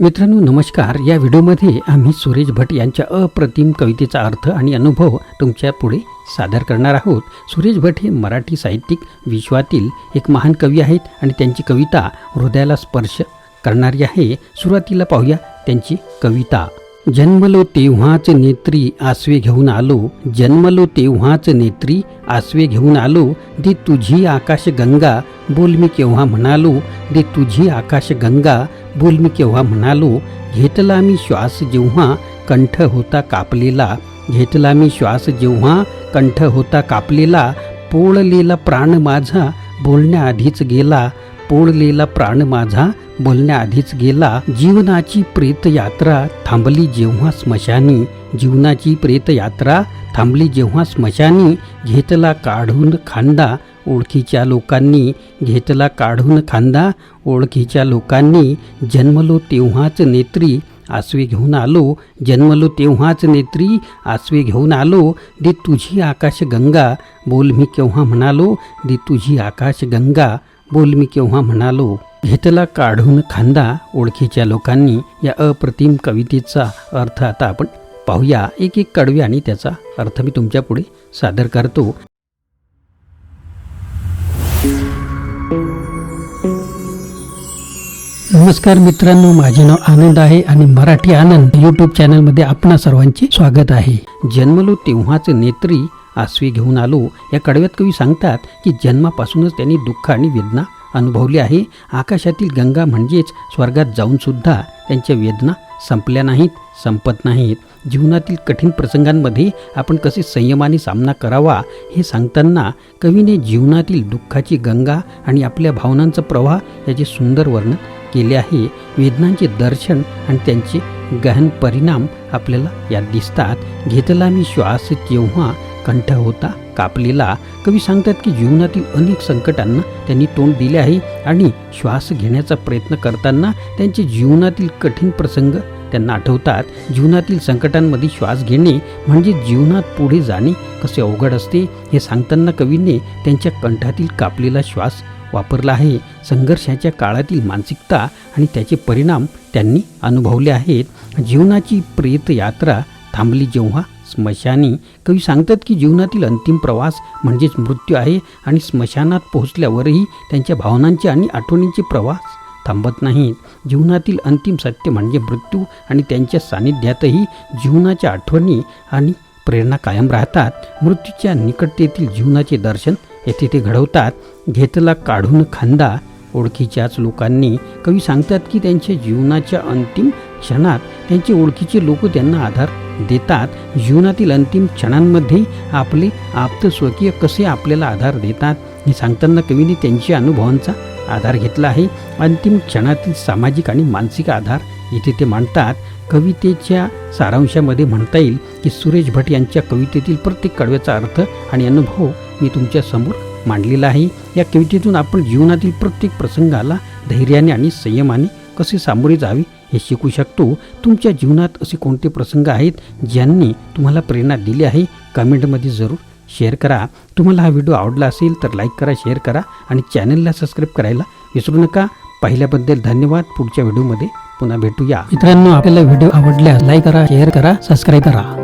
मित्रांनो नमस्कार. या व्हिडिओमध्ये आम्ही सुरेश भट यांच्या अप्रतिम कवितेचा अर्थ आणि अनुभव तुमच्यापुढे सादर करणार आहोत. सुरेश भट हे मराठी साहित्यिक विश्वातील एक महान कवी आहेत आणि त्यांची कविता हृदयाला स्पर्श करणारी आहे. सुरुवातीला पाहूया त्यांची कविता. जन्मलो तेव्हाच नेत्री आसवे घेऊन आलो. जन्मलो तेव्हाच नेत्री आसवे घेऊन आलो. दे तुझी आकाश गंगा बोल मी केव्हा म्हणालो. दे तुझी आकाश गंगा बोल मी केव्हा म्हणालो घेतला मी श्वास जेव्हा कंठ होता कापलेला घेतला मी श्वास जेव्हा कंठ होता कापलेला पोळलेला प्राण माझा बोलण्याआधीच गेला पोळलेला प्राण माझा बोलण्याआधीच गेला. जीवनाची प्रेतयात्रा थांबली जेव्हा स्मशानी जीवनाची प्रेतयात्रा थांबली जेव्हा स्मशानी घेतला काढून खांदा ओळखीच्या लोकांनी घेतला काढून खांदा. ओळखीच्या लोकांनी जन्मलो तेव्हाच नेत्री आसवे घेऊन आलो. जन्मलो तेव्हाच नेत्री आसवे घेऊन आलो. दे तुझी आकाश गंगा बोल मी केव्हा म्हणालो? दे तुझी आकाश गंगा बोल मी केव्हा म्हणालो? घेतला काढून खांदा ओळखीच्या लोकांनी. या अप्रतिम कवितेचा अर्थ आता आपण पाहूया. एक एक कडवे आणि त्याचा अर्थ मी तुमच्यापुढे सादर करतो. नमस्कार मित्रांनो माझे नाव आनंद आहे आणि मराठी आनंद यूट्यूब चॅनलमध्ये आपणा सर्वांचे स्वागत आहे. जन्मलो तेव्हाच नेत्री आसवी घेऊन आलो. या कडव्यात कवी सांगतात की जन्मापासूनच त्यांनी दुःख आणि वेदना अनुभवली आहे. आकाशातील गंगा म्हणजेच स्वर्गात जाऊन सुद्धा त्यांच्या वेदना संपल्या नाहीत संपत नाहीत. जीवनातील कठीण प्रसंगांमध्ये आपण कसे संयमाने सामना करावा हे सांगताना कवीने जीवनातील दुःखाची गंगा आणि आपल्या भावनांचा प्रवाह याचे सुंदर वर्णन केले आहे. वेदनांचे दर्शन आणि त्यांचे गहन परिणाम आपल्याला यात दिसतात. घेतला मी श्वास तेव्हा कंठ होता कापलेला. कवी सांगतात की जीवनातील अनेक संकटांना त्यांनी तोंड दिले आहे आणि श्वास घेण्याचा प्रयत्न करताना त्यांचे जीवनातील कठीण प्रसंग त्यांना आठवतात. जीवनातील संकटांमध्ये श्वास घेणे म्हणजे जीवनात पुढे जाणे कसे अवघड असते हे सांगताना कवीने त्यांच्या कंठातील कापलेला श्वास वापरला आहे. संघर्षाच्या काळातील मानसिकता आणि त्याचे परिणाम त्यांनी अनुभवले आहेत. जीवनाची प्रेत यात्रा थांबली जेव्हा स्मशानी. कवी सांगतात की जीवनातील अंतिम प्रवास म्हणजेच मृत्यू आहे आणि स्मशानात पोहोचल्यावरही त्यांच्या भावनांचे आणि आठवणींचे प्रवास थांबत नाहीत. जीवनातील अंतिम सत्य म्हणजे मृत्यू आणि त्यांच्या सानिध्यातही जीवनाच्या आठवणी आणि प्रेरणा कायम राहतात. मृत्यूच्या निकटतेतील जीवनाचे दर्शन येथे ते घडवतात घेतला काढून खांदा. ओळखीच्याच लोकांनी कवी सांगतात की त्यांच्या जीवनाच्या अंतिम क्षणात त्यांचे ओळखीचे लोक त्यांना आधार देतात. जीवनातील अंतिम क्षणांमध्ये आपले आप्त स्वकीय कसे आपल्याला आधार देतात? हे सांगताना कवीने त्यांच्या अनुभवांचा आधार घेतला आहे. अंतिम क्षणातील सामाजिक आणि मानसिक आधार इथे ते मांडतात. कवितेच्या सारांशामध्ये म्हणता येईल की सुरेश भट यांच्या कवितेतील प्रत्येक कडव्याचा अर्थ आणि अनुभव मी तुमच्यासमोर मांडलेला आहे. या कवितेतून आपण जीवनातील प्रत्येक प्रसंगाला धैर्याने आणि संयमाने कसे सामोरे जावे हे शिकू शकतो. तुमच्या जीवनात असे कोणते प्रसंग आहेत ज्यांनी तुम्हाला प्रेरणा दिली आहे? कमेंटमध्ये जरूर शेअर करा. तुम्हाला हा व्हिडिओ आवडला असेल तर लाईक करा शेअर करा आणि चॅनलला सबस्क्राईब करायला विसरू नका. पाहिल्याबद्दल धन्यवाद. पुढच्या व्हिडिओमध्ये पुन्हा भेटूया. मित्रांनो आपल्याला व्हिडिओ आवडल्यास लाईक करा शेअर करा सबस्क्राईब करा.